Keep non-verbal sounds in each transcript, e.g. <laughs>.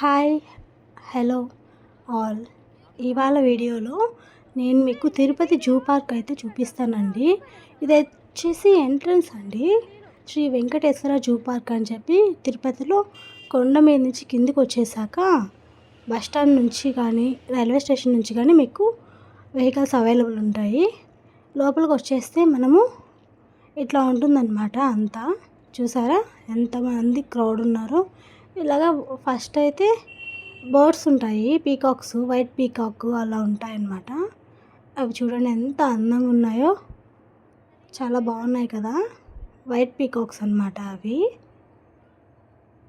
Hi hello all. ఇవాళ వీడియోలో నేను మీకు తిరుపతి జూ పార్క్ అయితే చూపిస్తానండి. ఇది వచ్చేసి ఎంట్రన్స్ అండి. శ్రీ వెంకటేశ్వర జూ పార్క్ అని చెప్పి తిరుపతిలో కొండ మీద నుంచి కిందికి వచ్చేసాక బస్ స్టాండ్ నుంచి కానీ రైల్వే స్టేషన్ నుంచి కానీ మీకు వెహికల్స్ అవైలబుల్ ఉంటాయి. లోపలికి వచ్చేస్తే మనము ఇట్లా ఉంటుందన్నమాట అంతా. చూసారా? ఎంతమంది క్రౌడ్ ఉన్నారో. ఇలాగా ఫస్ట్ అయితే బర్డ్స్ ఉంటాయి పీకాక్స్ వైట్ పీకాక్ అలా ఉంటాయన్నమాట. అవి చూడండి ఎంత అందంగా ఉన్నాయో. చాలా బాగున్నాయి కదా. వైట్ పీకాక్స్ అనమాట అవి.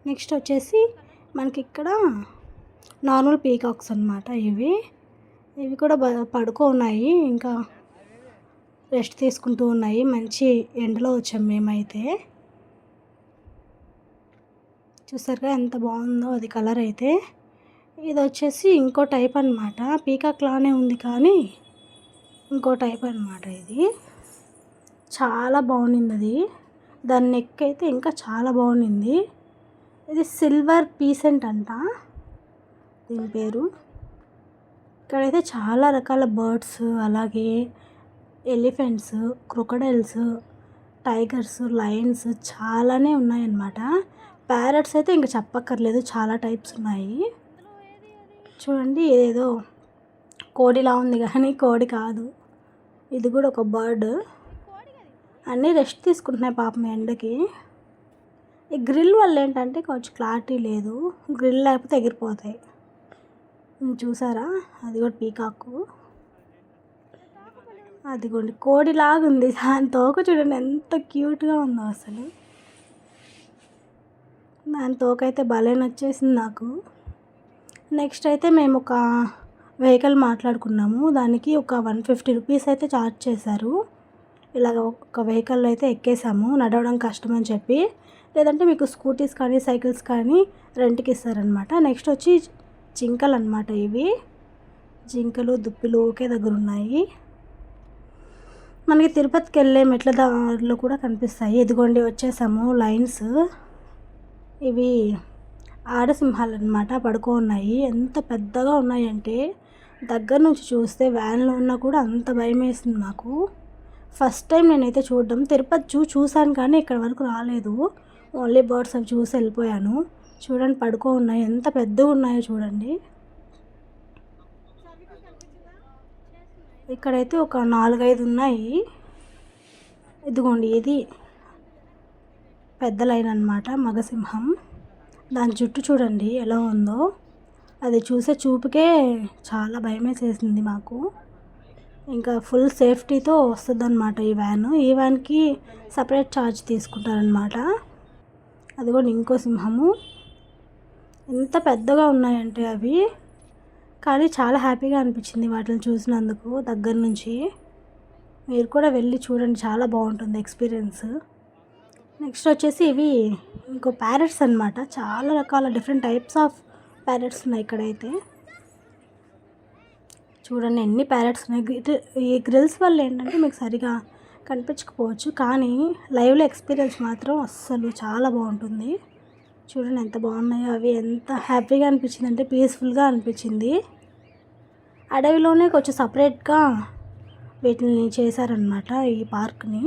నెక్స్ట్ వచ్చేసి మనకి ఇక్కడ నార్మల్ పీకాక్స్ అనమాట ఇవి. ఇవి కూడా బ పడుకో ఉన్నాయి. ఇంకా రెస్ట్ తీసుకుంటూ ఉన్నాయి. మంచి ఎండలో వచ్చాం మేమైతే. చూసారుగా ఎంత బాగుందో అది కలర్ అయితే. ఇది వచ్చేసి ఇంకో టైప్ అనమాట పీకాక్ లానే ఉంది కానీ ఇంకో టైప్ అనమాట ఇది. చాలా బాగుంది అది. దాని నెక్ అయితే ఇంకా చాలా బాగుంది ఇది సిల్వర్ పీసెంట్ అంట. దీని పేరు. ఇక్కడైతే చాలా రకాల బర్డ్స్ అలాగే ఎలిఫెంట్స్ క్రొకడైల్స్ టైగర్స్ లయన్స్ చాలానే ఉన్నాయన్నమాట. ప్యారెట్స్ అయితే ఇంకా చెప్పక్కర్లేదు చాలా టైప్స్ ఉన్నాయి. చూడండి ఏదో కోడిలా ఉంది కానీ కోడి కాదు. ఇది కూడా ఒక బర్డ్. అన్నీ రెస్ట్ తీసుకుంటున్నాయి పాపం ఎండకి. ఈ గ్రిల్ వల్ల ఏంటంటే కొంచెం క్లారిటీ లేదు. గ్రిల్ లేకపోతే ఎగిరిపోతాయి. చూసారా? అది కూడా పీకాకు. అదిగోండి కోడిలాగా ఉంది దాని తోక చూడండి ఎంత క్యూట్గా ఉందో అసలు. దాని తోకైతే భలే నచ్చేసింది నాకు. నెక్స్ట్ అయితే మేము ఒక వెహికల్ మాట్లాడుకున్నాము. దానికి ఒక వన్ ఫిఫ్టీ రూపీస్ అయితే ఛార్జ్ చేశారు. ఇలాగ ఒక వెహికల్ అయితే ఎక్కేసాము. నడవడం కష్టం అని చెప్పి. లేదంటే మీకు స్కూటీస్ కానీ సైకిల్స్ కానీ రెంట్కి ఇస్తారనమాట నెక్స్ట్ వచ్చి జింకలు అనమాట ఇవి. జింకలు దుప్పిలు ఒకే దగ్గర ఉన్నాయి. మనకి తిరుపతికి వెళ్ళే మెట్ల దారిలో కూడా కనిపిస్తాయి. ఇదిగోండి వచ్చేసాము లైన్స్. ఇవి ఆడసింహాలు అనమాట పడుకో ఉన్నాయి. ఎంత పెద్దగా ఉన్నాయంటే దగ్గర నుంచి చూస్తే వ్యాన్లో ఉన్నా కూడా అంత భయం వేసింది మాకు. ఫస్ట్ టైం నేనైతే చూడడం. తిరుపతి చూ చూశాను కానీ ఇక్కడ వరకు రాలేదు. ఓన్లీ బర్డ్స్ అవి చూసి వెళ్ళిపోయాను. చూడండి పడుకో ఉన్నాయి. ఎంత పెద్దగా ఉన్నాయో చూడండి. ఇక్కడైతే ఒక నాలుగైదు ఉన్నాయి. ఇదిగోండి ఇది. పెద్ద లైన్ అనమాట మగసింహం. దాని జుట్టు చూడండి ఎలా ఉందో. అది చూసే చూపుకే చాలా భయమే చేసింది మాకు. ఇంకా ఫుల్ సేఫ్టీతో వస్తుందన్నమాట ఈ వ్యాన్. ఈ వ్యాన్కి సపరేట్ ఛార్జ్ తీసుకుంటారనమాట అది కూడా ఇంకో సింహము. ఎంత పెద్దగా ఉన్నాయంటే అవి. కానీ చాలా హ్యాపీగా అనిపించింది వాటిని చూసినందుకు దగ్గర నుంచి. మీరు కూడా వెళ్ళి చూడండి చాలా బాగుంటుంది ఎక్స్పీరియన్స్. నెక్స్ట్ వచ్చేసి ఇవి ఇంకో ప్యారెట్స్ అనమాట చాలా రకాల డిఫరెంట్ టైప్స్ ఆఫ్ ప్యారెట్స్ ఉన్నాయి ఇక్కడైతే. చూడండి ఎన్ని ప్యారెట్స్ ఉన్నాయి. ఈ గ్రిల్స్ వల్ల ఏంటంటే మీకు సరిగా కనిపించకపోవచ్చు. కానీ లైవ్లో ఎక్స్పీరియన్స్ మాత్రం అస్సలు చాలా బాగుంటుంది. చూడండి ఎంత బాగున్నాయో అవి. ఎంత హ్యాపీగా అనిపించింది అంటే పీస్ఫుల్గా అనిపించింది. అడవిలోనే కొంచెం సపరేట్గా వీటిని చేశారనమాట ఈ పార్క్ని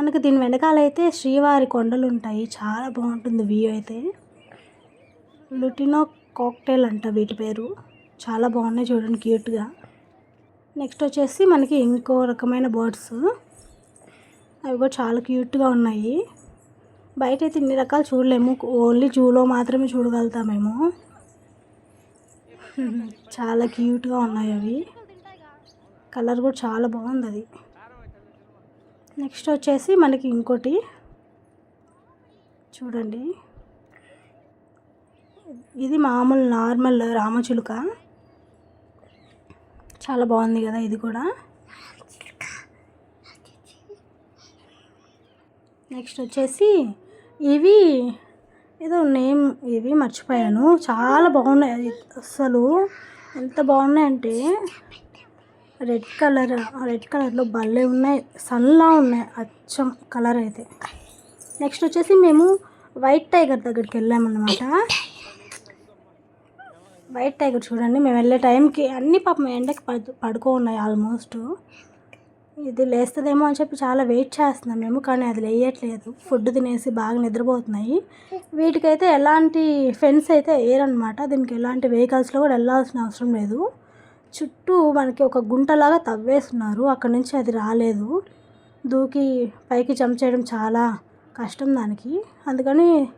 మనకు దీని వెనకాల అయితే శ్రీవారి కొండలు ఉంటాయి చాలా బాగుంటుంది వ్యూ అయితే. లుటినో కాక్టైల్ అంట వీటి పేరు. చాలా బాగున్నాయి చూడండి క్యూట్గా. నెక్స్ట్ వచ్చేసి మనకి ఇంకో రకమైన బర్డ్స్. అవి కూడా చాలా క్యూట్గా ఉన్నాయి. బయట అయితే ఇన్ని రకాలు చూడలేము. ఓన్లీ జూలో మాత్రమే చూడగలుగుతామేమో. <laughs> చాలా క్యూట్గా ఉన్నాయి అవి. కలర్ కూడా చాలా బాగుంది అది. నెక్స్ట్ వచ్చేసి మనకి ఇంకోటి. చూడండి. ఇది మామూలు నార్మల్ రామచిలుక చాలా బాగుంది కదా ఇది కూడా. నెక్స్ట్ వచ్చేసి ఇవి ఏదో నేమ్ ఇవి మర్చిపోయాను. చాలా బాగున్నాయి. అసలు ఎంత బాగున్నాయంటే రెడ్ కలర్ రెడ్ కలర్లో భలే ఉన్నాయి సన్లా ఉన్నాయి అచ్చం కలర్ అయితే. నెక్స్ట్ వచ్చేసి మేము వైట్ టైగర్ దగ్గరికి వెళ్ళామన్నమాట. వైట్ టైగర్ చూడండి మేము వెళ్ళే టైంకి అన్ని పాపం ఎండకి పడు పడుకో ఉన్నాయి ఆల్మోస్ట్. ఇది లేస్తుందేమో అని చెప్పి చాలా వెయిట్ చేస్తున్నాం మేము కానీ అది లేయట్లేదు. ఫుడ్ తినేసి బాగా నిద్రపోతున్నాయి. వీటికైతే ఎలాంటి ఫెన్స్ అయితే వేయరనమాట దీనికి ఎలాంటి వెహికల్స్లో కూడా వెళ్ళాల్సిన అవసరం లేదు. చుట్టూ మనకి ఒక గుంటలాగా తవ్వేస్తున్నారు. అక్కడ నుంచి అది రాలేదు. దూకి పైకి జంప్ చేయడం చాలా కష్టం దానికి. అందుకని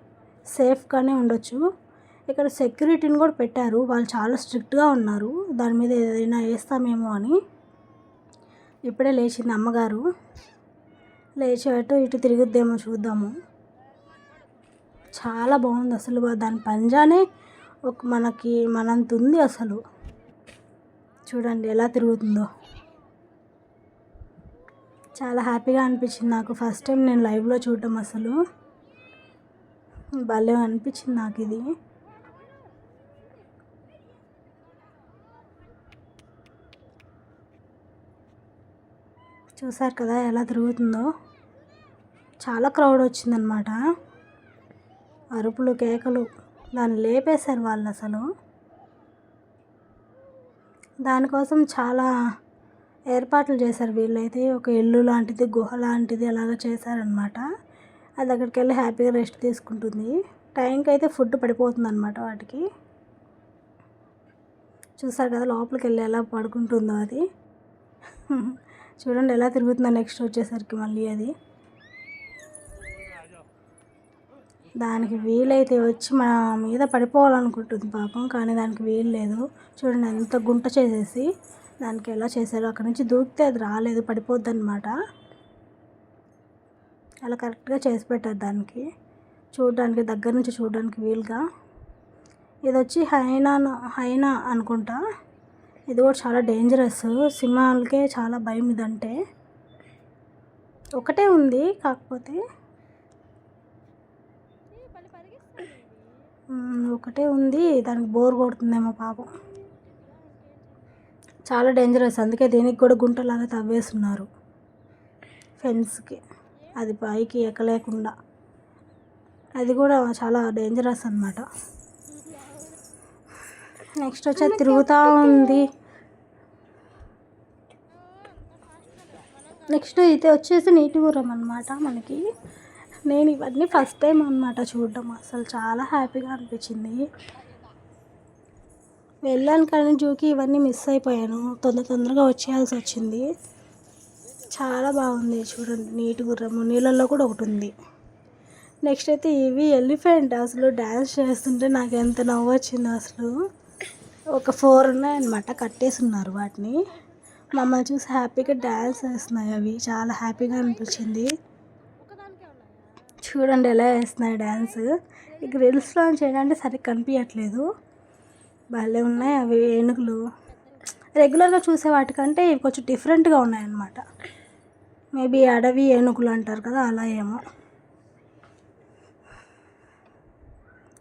సేఫ్గానే ఉండొచ్చు. ఇక్కడ సెక్యూరిటీని కూడా పెట్టారు. వాళ్ళు చాలా స్ట్రిక్ట్గా ఉన్నారు. దాని మీద ఏదైనా వేస్తామేమో అని. ఇప్పుడే లేచింది అమ్మగారు. లేచి అటు ఇటు తిరుగుద్దేమో చూద్దాము. చాలా బాగుంది అసలు. దాని పంజానే ఒక మనకి మనంత ఉంది అసలు. చూడండి ఎలా తిరుగుతుందో. చాలా హ్యాపీగా అనిపించింది నాకు. ఫస్ట్ టైం నేను లైవ్లో చూడటం అసలు. భలే అనిపించింది నాకు ఇది. చూసారు కదా ఎలా తిరుగుతుందో. చాలా క్రౌడ్ వచ్చిందనమాట అరుపులు కేకలు దాన్ని లేపేశారు వాళ్ళు అసలు. దానికోసం చాలా ఏర్పాట్లు చేశారు వీళ్ళైతే. ఒక ఇల్లు లాంటిది గుహ లాంటిది అలాగ చేశారనమాట అది అక్కడికి వెళ్ళి హ్యాపీగా రెస్ట్ తీసుకుంటుంది. టైంకి అయితే ఫుడ్ పడిపోతుంది అనమాట వాటికి. చూసారు కదా లోపలికి వెళ్ళి ఎలా పడుకుంటుందో అది. <laughs> చూడండి ఎలా తిరుగుతుందో నెక్స్ట్ వచ్చేసరికి మళ్ళీ అది. దానికి వీలైతే వచ్చి మా మీద పడిపోవాలనుకుంటుంది పాపం కానీ దానికి వీలు లేదు. చూడండి ఎంత గుంట చేసేసి దానికి ఎలా చేశారో. అక్కడ నుంచి దూకితే అది రాలేదు పడిపోద్ది అనమాట అలా కరెక్ట్గా చేసి పెట్టారు దానికి. చూడడానికి దగ్గర నుంచి చూడడానికి వీలుగా. ఇది వచ్చి హైనా హైనా అనుకుంటా. ఇది కూడా చాలా డేంజరస్ సింహాలకే చాలా భయం ఇదంటే. ఒకటే ఉంది కాకపోతే ఒకటే ఉంది. దానికి బోర్ కొడుతుందేమో పాపం. చాలా డేంజరస్ అందుకే దీనికి కూడా గుంటలాగా తవ్వేస్తున్నారు. ఫెన్స్కి అది పైకి ఎక్కలేకుండా. అది కూడా చాలా డేంజరస్ అన్నమాట. నెక్స్ట్ వచ్చి తిరుగుతూ ఉంది. నెక్స్ట్ ఇది వచ్చేసి నీటిగురం అనమాట మనకి. నేను ఇవన్నీ ఫస్ట్ టైం అనమాట చూడడం. అసలు చాలా హ్యాపీగా అనిపించింది. వెళ్ళాను కానీ జూకి ఇవన్నీ మిస్ అయిపోయాను. తొందర తొందరగా వచ్చేయాల్సి వచ్చింది. చాలా బాగుంది చూడండి. నీటి గుర్రము. నీళ్ళల్లో కూడా ఒకటి ఉంది. నెక్స్ట్ అయితే ఇవి ఎలిఫెంట్. అసలు డ్యాన్స్ చేస్తుంటే నాకు ఎంత నవ్వు వచ్చింది అసలు. ఒక ఫోర్ ఉన్నాయన్నమాట. కట్టేసి ఉన్నారు వాటిని. మమ్మల్ని చూసి హ్యాపీగా డ్యాన్స్ వేస్తున్నాయి అవి. చాలా హ్యాపీగా అనిపించింది. చూడండి ఎలా వేస్తున్నాయి డ్యాన్స్ ఈ గ్రిల్స్లో చేయడానికి సరిగ్గా కనిపించట్లేదు. భలే ఉన్నాయి అవి ఏనుగులు. రెగ్యులర్గా చూసే వాటికంటే ఇవి కొంచెం డిఫరెంట్గా ఉన్నాయన్నమాట. మేబీ అడవి ఏనుగులు అంటారు కదా అలా ఏమో.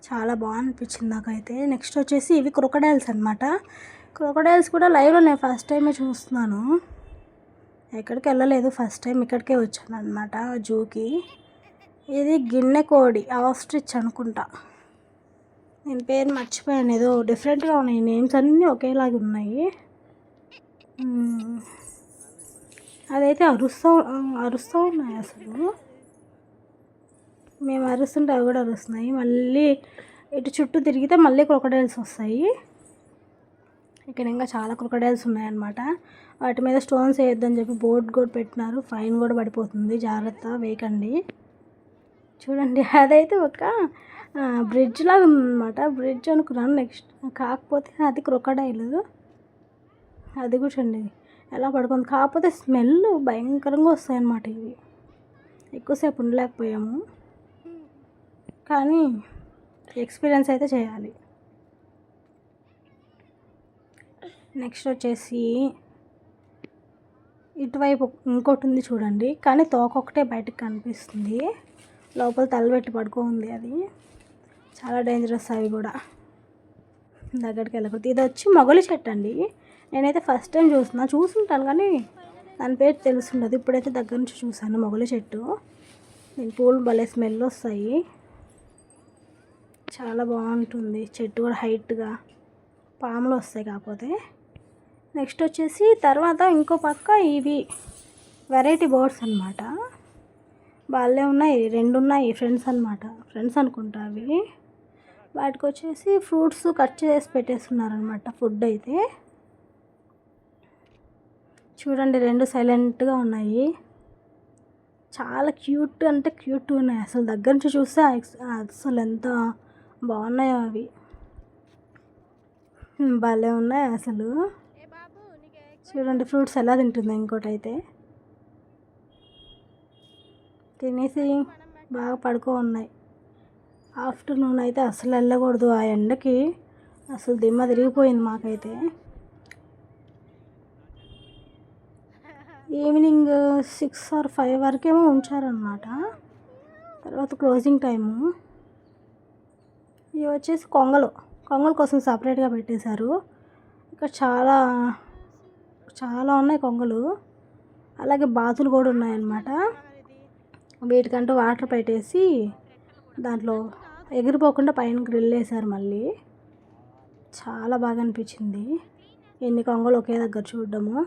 చాలా బాగా అనిపించింది నాకైతే. నెక్స్ట్ వచ్చేసి ఇవి క్రొకడైల్స్ అనమాట క్రొకడైల్స్ కూడా లైవ్లో నేను ఫస్ట్ టైమే చూస్తున్నాను. ఎక్కడికి వెళ్ళలేదు ఫస్ట్ టైం ఇక్కడికే వచ్చాను అనమాట జూకి. ఇది గిన్నె కోడి ఆస్ట్రిచ్ అనుకుంటా. నేను పేరు మర్చిపోయాను ఏదో డిఫరెంట్గా ఉన్నాయి నేమ్స్ అన్నీ ఒకేలాగా ఉన్నాయి. అదైతే అరుస్తూ అరుస్తూ ఉన్నాయి అసలు. మేము అరుస్తుంటే అవి కూడా అరుస్తున్నాయి. మళ్ళీ ఇటు చుట్టూ తిరిగితే మళ్ళీ క్రొకడైల్స్ వస్తాయి. ఇక్కడ ఇంకా చాలా క్రొకడైల్స్ ఉన్నాయన్నమాట. వాటి మీద స్టోన్స్ వేయొద్దని చెప్పి బోర్డు కూడా పెట్టినారు. ఫైన్ కూడా పడిపోతుంది. జాగ్రత్త వేయకండి. చూడండి అదైతే ఒక బ్రిడ్జ్ లాగా ఉందన్నమాట. బ్రిడ్జ్ అనుకున్నాను నెక్స్ట్ కాకపోతే అది క్రొకడైలు అది కూర్చోండి ఎలా పడుకుంది. కాకపోతే స్మెల్ భయంకరంగా వస్తాయన్నమాట ఇవి. ఎక్కువసేపు ఉండలేకపోయాము. కానీ ఎక్స్పీరియన్స్ అయితే చేయాలి. నెక్స్ట్ వచ్చేసి ఇటువైపు ఇంకోటి ఉంది చూడండి. కానీ తోక ఒకటే బయటకు కనిపిస్తుంది. లోపల తలబెట్టి పడుకోంది అది. చాలా డేంజరస్ అవి కూడా. దగ్గరికి వెళ్ళకూడదు. ఇది వచ్చి మొగలి చెట్టు అండి. నేనైతే ఫస్ట్ టైం చూస్తున్నా. చూసుంటాను కానీ దాని పేరు తెలుసుండదు. ఇప్పుడైతే దగ్గర నుంచి చూసాను మొగలి చెట్టు. దీని పూలు భలే స్మెల్ వస్తాయి. చాలా బాగుంటుంది. చెట్టు కూడా హైట్గా పాములు వస్తాయి కాకపోతే. నెక్స్ట్ వచ్చేసి తర్వాత ఇంకో పక్క ఇవి. వెరైటీ బర్డ్స్ అనమాట వాళ్ళే ఉన్నాయి రెండు ఉన్నాయి ఫ్రెండ్స్ అనమాట ఫ్రెండ్స్ అనుకుంటా అవి. వాటికి వచ్చేసి ఫ్రూట్స్ కట్ చేసి పెట్టేస్తున్నారనమాట ఫుడ్ అయితే. చూడండి రెండు సైలెంట్గా ఉన్నాయి. చాలా క్యూట్ అంటే క్యూట్ ఉన్నాయి. అసలు దగ్గర నుంచి చూస్తే అసలు ఎంత బాగున్నాయో అవి. భలే ఉన్నాయి అసలు. చూడండి ఫ్రూట్స్ ఎలా తింటుంది ఇంకోటి అయితే తినేసి బాగా పడుకో ఉన్నాయి. ఆఫ్టర్నూన్ అయితే అసలు వెళ్ళకూడదు. ఆ ఎండకి అసలు దిమ్మ తిరిగిపోయింది మాకైతే. ఈవినింగ్ సిక్స్ ఆర్ ఫైవ్ వరకేమో ఉంచారనమాట తర్వాత క్లోజింగ్ టైము. ఇవి వచ్చేసి కొంగలు. కొంగల కోసం సపరేట్గా పెట్టేశారు. ఇక్కడ చాలా చాలా ఉన్నాయి కొంగలు. అలాగే బాతులు కూడా ఉన్నాయన్నమాట. వీటికంటూ వాటర్ పెట్టేసి దాంట్లో ఎగిరిపోకుండా పైన గ్రిల్ వేశారు మళ్ళీ. చాలా బాగా అనిపించింది. ఎన్ని కొంగలు ఒకే దగ్గర చూడడము.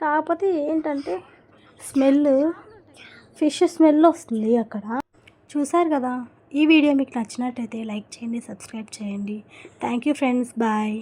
కాకపోతే ఏంటంటే స్మెల్ ఫిష్ స్మెల్ వస్తుంది అక్కడ. చూసారు కదా? ఈ వీడియో మీకు నచ్చినట్టయితే లైక్ చేయండి సబ్స్క్రైబ్ చేయండి. Thank you friends. బాయ్.